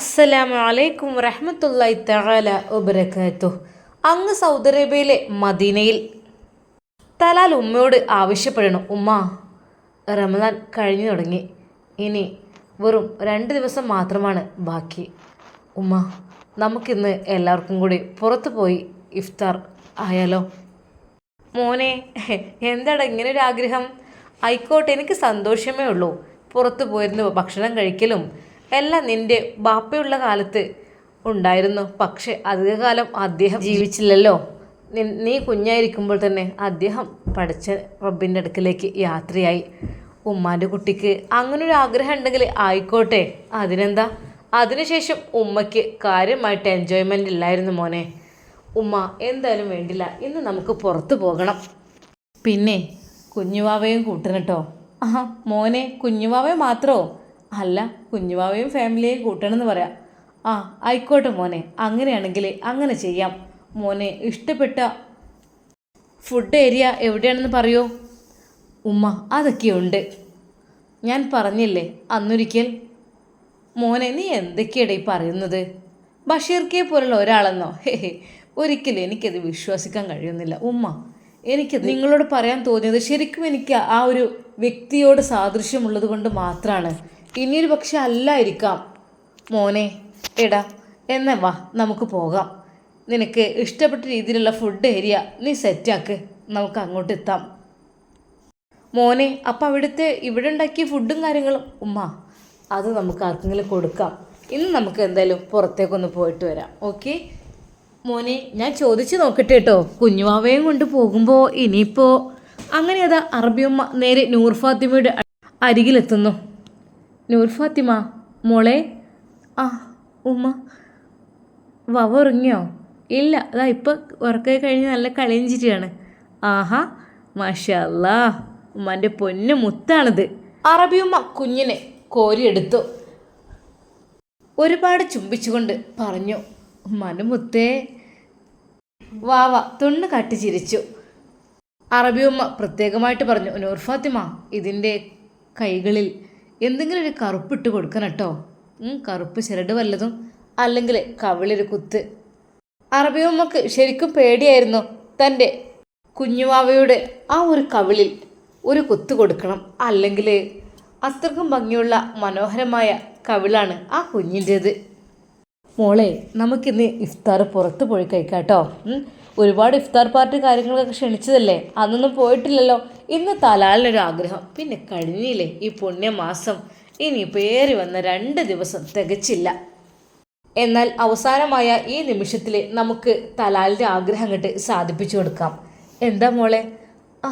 അസ്സലാമു അലൈക്കും റഹ്മത്തുള്ളാഹി തആല വബറകാതുഹു. അങ്ങ് സൗദി അറേബ്യയിലെ മദീനയിൽ തലാൽ ഉമ്മയോട് ആവശ്യപ്പെടണം. ഉമ്മ റമദാൻ കഴിഞ്ഞു തുടങ്ങി. ഇനി വെറും രണ്ട് ദിവസം മാത്രമാണ് ബാക്കി. ഉമ്മ നമുക്കിന്ന് എല്ലാവർക്കും കൂടി പുറത്തു പോയി ഇഫ്താർ ആയാലോ? മോനെ എന്താടാ ഇങ്ങനെ ഒരു ആഗ്രഹം? ആയിക്കോട്ടെ എനിക്ക് സന്തോഷമേ ഉള്ളൂ. പുറത്തു പോയിരുന്നു ഭക്ഷണം കഴിക്കലും എല്ലാം നിന്റെ ബാപ്പയുള്ള കാലത്ത് ഉണ്ടായിരുന്നു. പക്ഷെ അധികകാലം അദ്ദേഹം ജീവിച്ചില്ലല്ലോ. നീ കുഞ്ഞായിരിക്കുമ്പോൾ തന്നെ അദ്ദേഹം പഠിച്ച റബ്ബിന്റെ അടുക്കിലേക്ക് യാത്രയായി. ഉമ്മാന്റെ കുട്ടിക്ക് അങ്ങനെ ഒരു ആഗ്രഹം ഉണ്ടെങ്കിൽ ആയിക്കോട്ടെ. അതിനെന്താ? അതിനുശേഷം ഉമ്മയ്ക്ക് കാര്യമായിട്ട് എൻജോയ്മെന്റ് ഇല്ലായിരുന്നു മോനെ. ഉമ്മ എന്തായാലും വേണ്ടില്ല. ഇന്ന് നമുക്ക് പുറത്തു പോകണം. പിന്നെ കുഞ്ഞുവാവയും കൂട്ടണം കേട്ടോ. ആ മോനെ കുഞ്ഞുവാവയെ മാത്രമോ അല്ല കുഞ്ഞുവാവയും ഫാമിലിയെയും കൂട്ടണം എന്ന് പറയാം. ആ ആയിക്കോട്ടെ മോനെ അങ്ങനെയാണെങ്കിൽ അങ്ങനെ ചെയ്യാം. മോനെ ഇഷ്ടപ്പെട്ട ഫുഡ് ഏരിയ എവിടെയാണെന്ന് പറയൂ. ഉമ്മ അതൊക്കെയുണ്ട്. ഞാൻ പറഞ്ഞില്ലേ അന്നൊരിക്കൽ മോനെ നീ എന്തൊക്കെയാണ് ഈ പറയുന്നത്? ബഷീർക്കെ പോലുള്ള ഒരാളെന്നോ? ഹേ ഒരിക്കലും എനിക്കത് വിശ്വസിക്കാൻ കഴിയുന്നില്ല. ഉമ്മ എനിക്കത് നിങ്ങളോട് പറയാൻ തോന്നിയത് ശരിക്കും എനിക്ക് ആ ഒരു വ്യക്തിയോട് സാദൃശ്യമുള്ളത് കൊണ്ട് മാത്രമാണ് ഇനിയൊരു പക്ഷെ അല്ലായിരിക്കാം. മോനെ എടാ എന്നാ വാ നമുക്ക് പോകാം. നിനക്ക് ഇഷ്ടപ്പെട്ട രീതിയിലുള്ള ഫുഡ് ഏരിയ നീ സെറ്റാക്ക് നമുക്ക് അങ്ങോട്ട് എത്താം. മോനെ അപ്പം അവിടുത്തെ ഇവിടെ ഉണ്ടാക്കിയ ഫുഡും കാര്യങ്ങളും ഉമ്മ അത് നമുക്ക് ആർക്കെങ്കിലും കൊടുക്കാം. ഇന്ന് നമുക്ക് എന്തായാലും പുറത്തേക്കൊന്ന് പോയിട്ട് വരാം. ഓക്കെ മോനെ ഞാൻ ചോദിച്ചു നോക്കട്ടെ കേട്ടോ കുഞ്ഞുവാവയും കൊണ്ട് പോകുമ്പോൾ ഇനിയിപ്പോൾ അങ്ങനെ അതാ അറബിയമ്മ നേരെ നൂർ ഫാത്തിമയുടെ അരികിലെത്തുന്നു. നൂർ ഫാത്തിമ മോളെ. ആ ഉമ്മ. വവ ഉറങ്ങിയോ? ഇല്ല അതാ ഇപ്പം ഉറക്കെ കഴിഞ്ഞ് നല്ല കളിയഞ്ചിരിയാണ് ആഹാ മാഷല്ലാ ഉമ്മാന്റെ പൊന്നു മുത്താണിത്. അറബിയുമ്മ കുഞ്ഞിനെ കോരിയെടുത്തു. ഒരുപാട് ചുംബിച്ചുകൊണ്ട് പറഞ്ഞു ഉമ്മാന്റെ മുത്തേ. വാവ തൊണ്ണ് കട്ടി ചിരിച്ചു. അറബിയുമ്മ പ്രത്യേകമായിട്ട് പറഞ്ഞു നൂർ ഫാത്തിമ ഇതിന്റെ കൈകളിൽ എന്തെങ്കിലും ഒരു കറുപ്പിട്ട് കൊടുക്കണം കേട്ടോ. കറുപ്പ് ചിരട് വല്ലതും അല്ലെങ്കിൽ കവിളൊരു കുത്ത്. അറബിയമ്മക്ക് ശരിക്കും പേടിയായിരുന്നു തന്റെ കുഞ്ഞുവാവയുടെ ആ ഒരു കവിളിൽ ഒരു കുത്ത് കൊടുക്കണം. അല്ലെങ്കിൽ അത്രക്കും ഭംഗിയുള്ള മനോഹരമായ കവിളാണ് ആ കുഞ്ഞിന്റേത്. മോളെ നമുക്കിന്ന് ഇഫ്താർ പുറത്ത് പോയി കഴിക്കാം കേട്ടോ. ഒരുപാട് ഇഫ്താർ പാർട്ടി കാര്യങ്ങളൊക്കെ ക്ഷണിച്ചതല്ലേ? അന്നൊന്നും പോയിട്ടില്ലല്ലോ. ഇന്ന് തലാലിനൊരു ആഗ്രഹം. പിന്നെ കഴിഞ്ഞില്ലേ ഈ പുണ്യമാസം? ഇനി പേര് വന്ന രണ്ട് ദിവസം തികച്ചില്ല. എന്നാൽ അവസാനമായ ഈ നിമിഷത്തിൽ നമുക്ക് തലാലിന്റെ ആഗ്രഹം അങ്ങോട്ട് സാധിപ്പിച്ചു കൊടുക്കാം. എന്താ മോളെ? ആ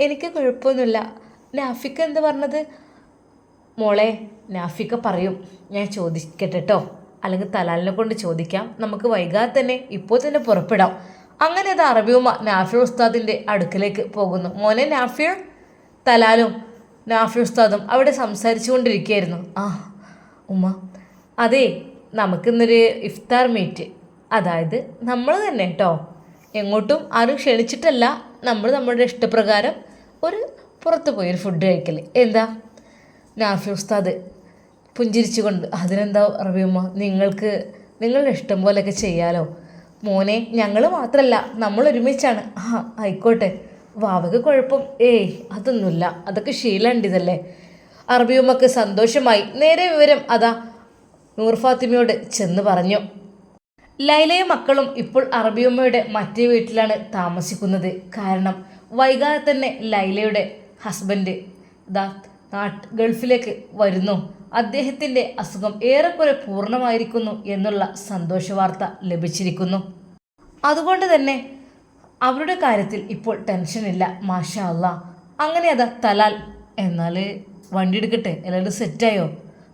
എനിക്ക് കുഴപ്പമൊന്നുമില്ല. നാഫിക്ക എന്ത് പറഞ്ഞത്? മോളെ നാഫിക്ക പറയും. ഞാൻ ചോദിക്കട്ടെ കേട്ടോ അല്ലെങ്കിൽ തലാലിനെ കൊണ്ട് ചോദിക്കാം. നമുക്ക് വൈകാതെ തന്നെ ഇപ്പോൾ തന്നെ പുറപ്പെടാം. അങ്ങനെ അത് അറബിയുമ്മ നാഫി ഉസ്താദിന്റെ അടുക്കലേക്ക് പോകുന്നു. മോനെ നാഫിർ തലാലും നാഫി ഉസ്താദും അവിടെ സംസാരിച്ചു കൊണ്ടിരിക്കുകയായിരുന്നു ആ ഉമ്മ അതെ നമുക്കിന്നൊരു ഇഫ്താർ മീറ്റ് അതായത് നമ്മൾ തന്നെ കേട്ടോ എങ്ങോട്ടും ആരും ക്ഷണിച്ചിട്ടല്ല. നമ്മൾ നമ്മുടെ ഇഷ്ടപ്രകാരം ഒരു പുറത്ത് ഒരു ഫുഡ് കഴിക്കൽ എന്താ? നാഫി ഉസ്താദ് പുഞ്ചിരിച്ചുകൊണ്ട് അതിനെന്താ അറബിയുമ്മ നിങ്ങൾക്ക് നിങ്ങളുടെ ഇഷ്ടം പോലെയൊക്കെ ചെയ്യാലോ? മോനെ ഞങ്ങൾ മാത്രമല്ല നമ്മൾ ഒരുമിച്ചാണ്. ആ ആയിക്കോട്ടെ. വാവക്ക് കുഴപ്പം. ഏയ് അതൊന്നുമില്ല. അതൊക്കെ ശീലമുണ്ടിതല്ലേ. അറബിയുമ്മക്ക് സന്തോഷമായി. നേരെ വിവരം അതാ. നൂർ ഫാത്തിമയോട് ചെന്ന് പറഞ്ഞു. ലൈലയും മക്കളും ഇപ്പോൾ അറബിയമ്മയുടെ മറ്റേ വീട്ടിലാണ് താമസിക്കുന്നത്. കാരണം വൈകാതെ തന്നെ ലൈലയുടെ ഹസ്ബൻഡ് ദാ നാട്ട് ഗൾഫിലേക്ക് വരുന്നു. അദ്ദേഹത്തിന്റെ അസുഖം ഏറെക്കുറെ പൂർണമായിരിക്കുന്നു എന്നുള്ള സന്തോഷ വാർത്ത ലഭിച്ചിരിക്കുന്നു. അതുകൊണ്ട് തന്നെ അവരുടെ കാര്യത്തിൽ ഇപ്പോൾ ടെൻഷനില്ല മാഷാ അല്ല അങ്ങനെ അതാ തലാൽ. എന്നാൽ വണ്ടി എടുക്കട്ടെ എല്ലാവരും സെറ്റായോ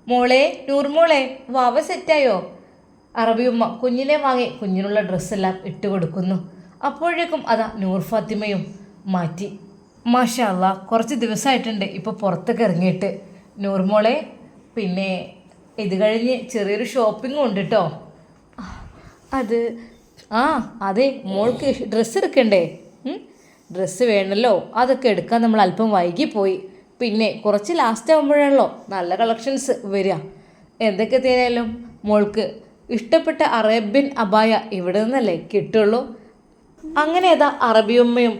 മോളെ നൂർമോളെ വാവ സെറ്റായോ അറബിയുമ്മ കുഞ്ഞിനെ വാങ്ങി കുഞ്ഞിനുള്ള ഡ്രസ്സെല്ലാം ഇട്ട് കൊടുക്കുന്നു. അപ്പോഴേക്കും അതാ നൂർ ഫാത്തിമയും മാറ്റി. മാഷാ അല്ല കുറച്ച് ദിവസമായിട്ടുണ്ട് ഇപ്പോൾ പുറത്തൊക്കെ ഇറങ്ങിയിട്ട്. നൂർമോളെ പിന്നെ ഇത് കഴിഞ്ഞ് ചെറിയൊരു ഷോപ്പിംഗും ഉണ്ട് കേട്ടോ അത് ആ അതെ മോൾക്ക് ഡ്രസ്സ് എടുക്കണ്ടേ? ഡ്രസ്സ് വേണമല്ലോ അതൊക്കെ എടുക്കാൻ നമ്മൾ അല്പം വൈകിപ്പോയി. പിന്നെ കുറച്ച് ലാസ്റ്റ് ആകുമ്പോഴാണല്ലോ നല്ല കളക്ഷൻസ് വരിക. എന്തൊക്കെ തന്നെയാലും മോൾക്ക് ഇഷ്ടപ്പെട്ട അറേബ്യൻ അബായ ഇവിടെ നിന്നല്ലേ കിട്ടുള്ളൂ. അങ്ങനെ ഏതാ അറബിയമ്മയും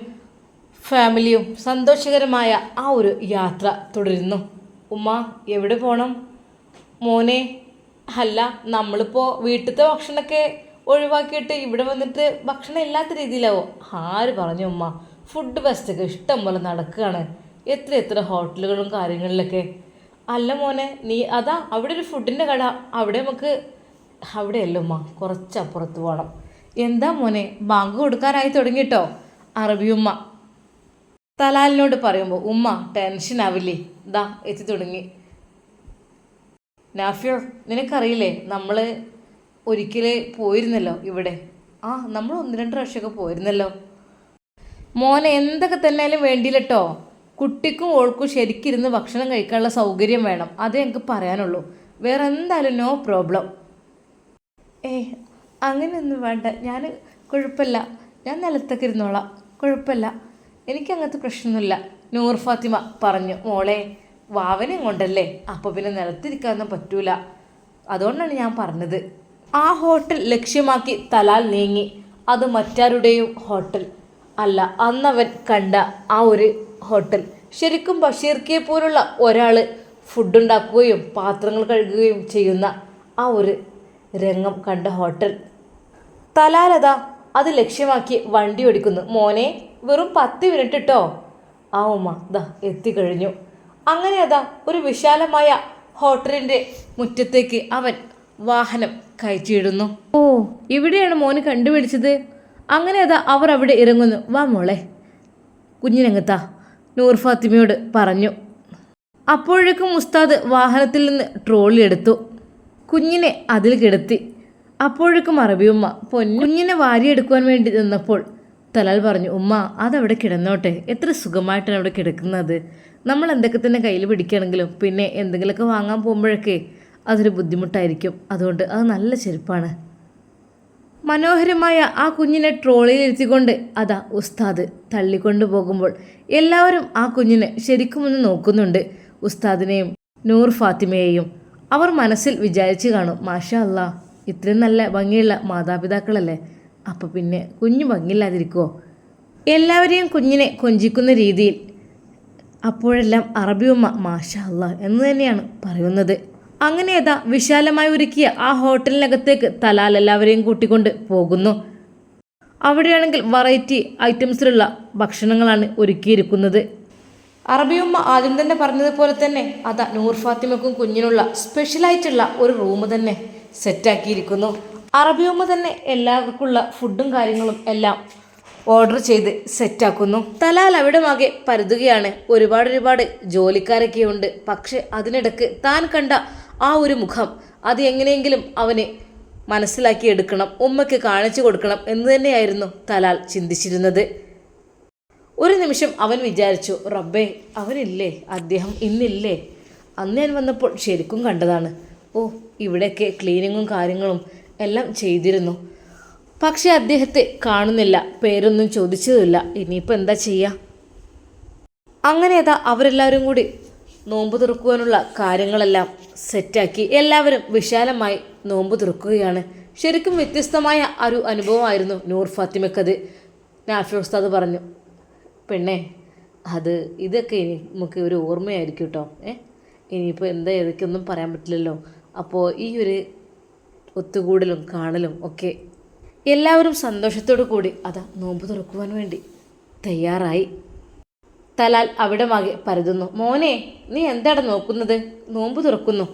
ഫാമിലിയും സന്തോഷകരമായ ആ ഒരു യാത്ര തുടരുന്നു. ഉമ്മ എവിടെ പോകണം മോനെ അല്ല നമ്മളിപ്പോൾ വീട്ടിലത്തെ ഭക്ഷണമൊക്കെ ഒഴിവാക്കിയിട്ട് ഇവിടെ വന്നിട്ട് ഭക്ഷണം ഇല്ലാത്ത രീതിയിലാവോ? ആര് പറഞ്ഞു ഉമ്മ? ഫുഡ് ഫെസ്റ്റൊക്കെ ഇഷ്ടം പോലെ നടക്കുകയാണ്. എത്ര എത്ര ഹോട്ടലുകളും കാര്യങ്ങളിലൊക്കെ. അല്ല മോനെ നീ അതാ അവിടെ ഒരു ഫുഡിന്റെ കട. അവിടെ നമുക്ക് അവിടെയല്ല ഉമ്മ കുറച്ചപ്പുറത്ത് പോകണം എന്താ മോനെ ബാങ്ക് കൊടുക്കാനായി തുടങ്ങിട്ടോ അറബിയുമ്മ തലാലിനോട് പറയുമ്പോൾ ഉമ്മ ടെൻഷൻ ആവില്ലേ? ദാ എത്തി തുടങ്ങി. നാഫിയോ നിനക്കറിയില്ലേ നമ്മൾ ഒരിക്കൽ പോയിരുന്നല്ലോ ഇവിടെ? ആ നമ്മൾ ഒന്ന് രണ്ട് പ്രാവശ്യമൊക്കെ പോയിരുന്നല്ലോ. മോനെ എന്തൊക്കെ തന്നെയാലും വേണ്ടിയില്ലട്ടോ. കുട്ടിക്കും ഓൾക്കും ശരിക്കിരുന്ന് ഭക്ഷണം കഴിക്കാനുള്ള സൗകര്യം വേണം. അതേ എനിക്ക് പറയാനുള്ളൂ. വേറെ എന്തായാലും നോ പ്രോബ്ലം ഏ അങ്ങനെയൊന്നും വേണ്ട. ഞാൻ കുഴപ്പമില്ല. ഞാൻ നിലത്തൊക്കെ ഇരുന്നോളാം. കുഴപ്പമില്ല. എനിക്ക് അങ്ങനത്തെ പ്രശ്നമൊന്നുമില്ല. നൂർ ഫാത്തിമ പറഞ്ഞു മോളെ വാവനെ കൊണ്ടല്ലേ? അപ്പോൾ പിന്നെ നിലത്തിരിക്കാനൊന്നും പറ്റൂല. അതുകൊണ്ടാണ് ഞാൻ പറഞ്ഞത്. ആ ഹോട്ടൽ ലക്ഷ്യമാക്കി തലാൽ നീങ്ങി. അത് മറ്റാരുടെയും ഹോട്ടൽ അല്ല അന്നവൻ കണ്ട ആ ഒരു ഹോട്ടൽ. ശരിക്കും ബഷീർക്കെ പോലുള്ള ഒരാൾ ഫുഡുണ്ടാക്കുകയും പാത്രങ്ങൾ കഴുകുകയും ചെയ്യുന്ന ആ ഒരു രംഗം കണ്ട ഹോട്ടൽ. തലാലത അത് ലക്ഷ്യമാക്കി വണ്ടി ഓടിക്കുന്നു. മോനെ വെറും പത്ത് മിനിറ്റ് ഇട്ടോ? ആ ഉമ്മ ദാ എത്തിക്കഴിഞ്ഞു. അങ്ങനെ അതാ ഒരു വിശാലമായ ഹോട്ടലിന്റെ മുറ്റത്തേക്ക് അവൻ വാഹനം കയറ്റിയിടുന്നു. ഓ ഇവിടെയാണ് മോന് കണ്ടുപിടിച്ചത്. അങ്ങനെ അതാ അവർ അവിടെ ഇറങ്ങുന്നു. വാ മോളെ. കുഞ്ഞിനങ്ങത്താ നൂർ ഫാത്തിമയോട് പറഞ്ഞു. അപ്പോഴേക്കും ഉസ്താദ് വാഹനത്തിൽ നിന്ന് ട്രോളി എടുത്തു. കുഞ്ഞിനെ അതിൽ കിടത്തി. അപ്പോഴേക്കും അറബിയുമ്മ പൊന്നു കുഞ്ഞിനെ വാരിയെടുക്കുവാൻ വേണ്ടി നിന്നപ്പോൾ തലാൽ പറഞ്ഞു ഉമ്മ അതവിടെ കിടന്നോട്ടെ. എത്ര സുഖമായിട്ടാണ് അവിടെ കിടക്കുന്നത്. നമ്മൾ എന്തൊക്കെ തന്നെ കയ്യിൽ പിടിക്കുകയാണെങ്കിലും പിന്നെ എന്തെങ്കിലുമൊക്കെ വാങ്ങാൻ പോകുമ്പോഴൊക്കെ അതൊരു ബുദ്ധിമുട്ടായിരിക്കും. അതുകൊണ്ട് അത് നല്ല ചെരുപ്പാണ്. മനോഹരമായ ആ കുഞ്ഞിനെ ട്രോളിയിൽ ഇരുത്തിക്കൊണ്ട് അതാ ഉസ്താദ് തള്ളിക്കൊണ്ടു പോകുമ്പോൾ എല്ലാവരും ആ കുഞ്ഞിനെ ശരിക്കും ഒന്ന് നോക്കുന്നുണ്ട്. ഉസ്താദിനെയും നൂർ ഫാത്തിമയെയും അവർ മനസ്സിൽ വിചാരിച്ചു കാണും മാഷ അല്ല ഇത്രയും നല്ല ഭംഗിയുള്ള മാതാപിതാക്കളല്ലേ? അപ്പോൾ പിന്നെ കുഞ്ഞു ഭംഗിയില്ലാതിരിക്കുമോ എല്ലാവരെയും കുഞ്ഞിനെ കൊഞ്ചിക്കുന്ന രീതിയിൽ അപ്പോഴെല്ലാം അറബിയുമ്മ മാഷാ അല്ലാ എന്ന് തന്നെയാണ് പറയുന്നത്. അങ്ങനെ ഏതാ വിശാലമായി ഒരുക്കിയ ആ ഹോട്ടലിനകത്തേക്ക് തലാൽ എല്ലാവരെയും കൂട്ടിക്കൊണ്ട് പോകുന്നു. അവിടെയാണെങ്കിൽ വെറൈറ്റി ഐറ്റംസിലുള്ള ഭക്ഷണങ്ങളാണ് ഒരുക്കിയിരിക്കുന്നത്. അറബിയുമ്മ ആദ്യം തന്നെ പറഞ്ഞതുപോലെ തന്നെ അതാ നൂർ ഫാത്തിമക്കും കുഞ്ഞിനുള്ള സ്പെഷ്യലായിട്ടുള്ള ഒരു റൂം തന്നെ സെറ്റാക്കിയിരിക്കുന്നു അറബിയുമ്മ തന്നെ എല്ലാവർക്കുള്ള ഫുഡും കാര്യങ്ങളും എല്ലാം ഓർഡർ ചെയ്ത് സെറ്റാക്കുന്നു തലാൽ അവിടെ മാകെ പരതുകയാണ്. ഒരുപാട് ഒരുപാട് ജോലിക്കാരൊക്കെ ഉണ്ട്. പക്ഷെ അതിനിടക്ക് താൻ കണ്ട ആ ഒരു മുഖം അത് എങ്ങനെയെങ്കിലും അവന് മനസ്സിലാക്കി എടുക്കണം ഉമ്മയ്ക്ക് കാണിച്ചു കൊടുക്കണം എന്ന് തന്നെയായിരുന്നു തലാൽ ചിന്തിച്ചിരുന്നത്. ഒരു നിമിഷം അവൻ വിചാരിച്ചു റബ്ബേ അവനില്ലേ? അദ്ദേഹം ഇന്നില്ലേ? അന്ന് ഞാൻ വന്നപ്പോൾ ശരിക്കും കണ്ടതാണ്. ഓ ഇവിടെയൊക്കെ ക്ലീനിങ്ങും കാര്യങ്ങളും എല്ലാം ചെയ്തിരുന്നു. പക്ഷേ അദ്ദേഹത്തെ കാണുന്നില്ല പേരൊന്നും ചോദിച്ചതുമില്ല. ഇനിയിപ്പോൾ എന്താ ചെയ്യുക അങ്ങനെ അതാ അവരെല്ലാവരും കൂടി നോമ്പ് തുറക്കുവാനുള്ള കാര്യങ്ങളെല്ലാം സെറ്റാക്കി. എല്ലാവരും വിശാലമായി നോമ്പ് തുറക്കുകയാണ്. ശരിക്കും വ്യത്യസ്തമായ ഒരു അനുഭവമായിരുന്നു നൂർ ഫാത്തിമക്കത് നാഫി ഉസ്താദ് പറഞ്ഞു. പെണ്ണേ അത് ഇതൊക്കെ ഇനി നമുക്ക് ഒരു ഓർമ്മയായിരിക്കും കേട്ടോ. ഏ? ഇനിയിപ്പോൾ എന്താ ഏതൊക്കെയൊന്നും പറയാൻ പറ്റില്ലല്ലോ. അപ്പോൾ ഈ ഒരു ഒത്തുകൂടലും കാണലും ഒക്കെ എല്ലാവരും സന്തോഷത്തോടു കൂടി അതാ നോമ്പ് തുറക്കുവാൻ വേണ്ടി തയ്യാറായി. തലാൽ അവിടെ മാകെ പരതുന്നു. മോനെ നീ എന്താണ് നോക്കുന്നത്? നോമ്പ് തുറക്കുന്നു.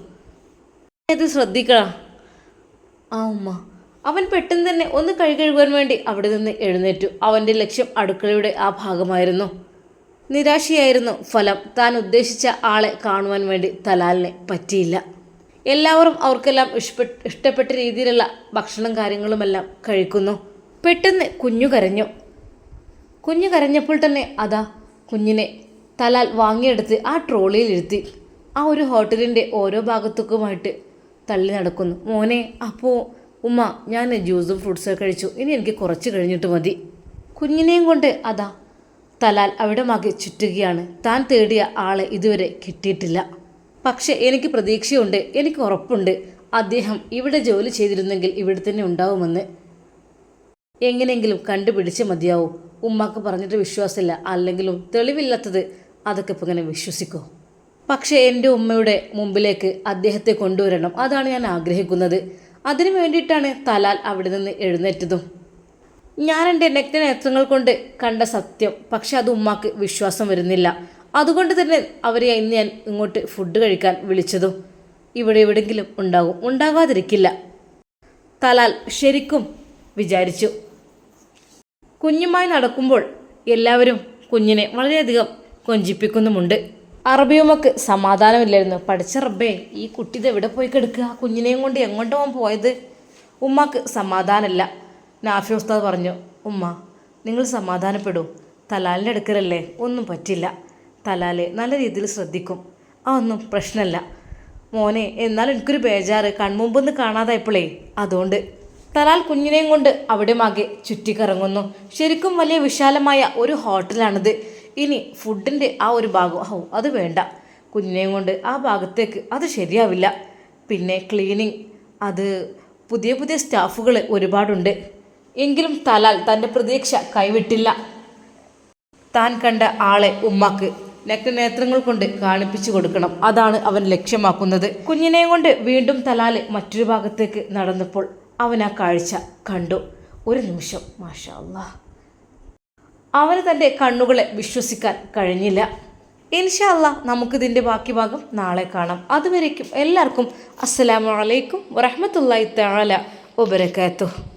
അത് ശ്രദ്ധിക്കണം ആ ഉമ്മ. അവൻ പെട്ടെന്ന് തന്നെ ഒന്ന് കൈ വേണ്ടി അവിടെ നിന്ന് എഴുന്നേറ്റു. അവന്റെ ലക്ഷ്യം അടുക്കളയുടെ ആ ഭാഗമായിരുന്നു. നിരാശയായിരുന്നു ഫലം. താൻ ഉദ്ദേശിച്ച ആളെ കാണുവാൻ വേണ്ടി തലാലിനെ പറ്റിയില്ല. എല്ലാവരും അവർക്കെല്ലാം ഇഷ്ടപ്പെട്ട ഇഷ്ടപ്പെട്ട രീതിയിലുള്ള ഭക്ഷണം കാര്യങ്ങളുമെല്ലാം കഴിക്കുന്നു. പെട്ടെന്ന് കുഞ്ഞു കരഞ്ഞു. കുഞ്ഞു കരഞ്ഞപ്പോൾ തന്നെ അതാ കുഞ്ഞിനെ തലാൽ വാങ്ങിയെടുത്ത് ആ ട്രോളിയിൽ ഇരുത്തി ആ ഒരു ഹോട്ടലിന്റെ ഓരോ ഭാഗത്തേക്കുമായിട്ട് തള്ളി നടക്കുന്നു. മോനെ അപ്പോൾ ഉമ്മ ഞാൻ ജ്യൂസും ഫ്രൂട്ട്സൊക്കെ കഴിച്ചു. ഇനി എനിക്ക് കുറച്ച് കഴിഞ്ഞിട്ട് മതി. കുഞ്ഞിനെയും കൊണ്ട് അതാ തലാൽ അവിടെ മകെ ചുറ്റുകയാണ്. താൻ തേടിയ ആളെ ഇതുവരെ കിട്ടിയിട്ടില്ല. പക്ഷെ എനിക്ക് പ്രതീക്ഷയുണ്ട് എനിക്ക് ഉറപ്പുണ്ട്. അദ്ദേഹം ഇവിടെ ജോലി ചെയ്തിരുന്നെങ്കിൽ ഇവിടെ തന്നെ ഉണ്ടാവുമെന്ന്. എങ്ങനെയെങ്കിലും കണ്ടുപിടിച്ച് മതിയാവും. ഉമ്മാക്ക് പറഞ്ഞിട്ട് വിശ്വാസമില്ല. അല്ലെങ്കിലും തെളിവില്ലാത്തത് അതൊക്കെ ഇപ്പം ഇങ്ങനെ വിശ്വസിക്കോ. പക്ഷേ എന്റെ ഉമ്മയുടെ മുമ്പിലേക്ക് അദ്ദേഹത്തെ കൊണ്ടുവരണം. അതാണ് ഞാൻ ആഗ്രഹിക്കുന്നത്. അതിനു വേണ്ടിയിട്ടാണ് തലാൽ അവിടെ നിന്ന് എഴുന്നേറ്റതും. ഞാൻ എന്റെ നെക്ന നേത്രങ്ങൾ കൊണ്ട് കണ്ട സത്യം. പക്ഷെ അത് ഉമ്മാക്ക് വിശ്വാസം വരുന്നില്ല. അതുകൊണ്ട് തന്നെ അവരെ ഇന്ന് ഞാൻ ഇങ്ങോട്ട് ഫുഡ് കഴിക്കാൻ വിളിച്ചതും ഇവിടെ എവിടെങ്കിലും ഉണ്ടാകും ഉണ്ടാകാതിരിക്കില്ല തലാൽ ശരിക്കും വിചാരിച്ചു. കുഞ്ഞുമായി നടക്കുമ്പോൾ എല്ലാവരും കുഞ്ഞിനെ വളരെയധികം കൊഞ്ചിപ്പിക്കുന്നുമുണ്ട്. അറബിയുമൊക്കെ സമാധാനമില്ലായിരുന്നു. പഠിച്ച റബ്ബേ ഈ കുട്ടി ഇത് എവിടെ പോയി കിടക്കുക? കുഞ്ഞിനെയും കൊണ്ട് എങ്ങോട്ടോ പോയത്? ഉമ്മാക്ക് സമാധാനമില്ല. നാഫി ഉസ്താദ് പറഞ്ഞു ഉമ്മ നിങ്ങൾ സമാധാനപ്പെടൂ. തലാലിന്റെ അടുക്കലല്ലേ? ഒന്നും പറ്റില്ല. തലാൽ നല്ല രീതിയിൽ ശ്രദ്ധിക്കും. അതൊന്നും പ്രശ്നമല്ല മോനെ എന്നാൽ എനിക്കൊരു ബേജാറ്. കൺമുമ്പൊന്ന് കാണാതായപ്പോളേ അതുകൊണ്ട്. തലാൽ കുഞ്ഞിനെയും കൊണ്ട് അവിടെ മാകെ ചുറ്റിക്കറങ്ങുന്നു. ശരിക്കും വലിയ വിശാലമായ ഒരു ഹോട്ടലാണിത്. ഇനി ഫുഡിന്റെ ആ ഒരു ഭാഗം ഓ അത് വേണ്ട. കുഞ്ഞിനെയും കൊണ്ട് ആ ഭാഗത്തേക്ക് അത് ശരിയാവില്ല. പിന്നെ ക്ലീനിങ് അത് പുതിയ പുതിയ സ്റ്റാഫുകൾ ഒരുപാടുണ്ട്. എങ്കിലും തലാൽ തന്റെ പ്രതീക്ഷ കൈവിട്ടില്ല. താൻ കണ്ട ആളെ ഉമ്മാക്ക്. നഗ്നനേത്രങ്ങൾ കൊണ്ട് കാണിപ്പിച്ചു കൊടുക്കണം. അതാണ് അവൻ ലക്ഷ്യമാക്കുന്നത്. കുഞ്ഞിനെയും കൊണ്ട് വീണ്ടും തലാൽ മറ്റൊരു ഭാഗത്തേക്ക് നടന്നപ്പോൾ അവൻ ആ കാഴ്ച കണ്ടു. ഒരു നിമിഷം. മാഷാ അവന് തന്റെ കണ്ണുകളെ വിശ്വസിക്കാൻ കഴിഞ്ഞില്ല. ഇൻഷാല്ല നമുക്കിതിന്റെ ബാക്കി ഭാഗം നാളെ കാണാം. അതുവരേക്കും എല്ലാവർക്കും അസ്സലാമു അലൈക്കും വറഹ്മത്തുള്ളാഹി തആല വബറകാതുഹു.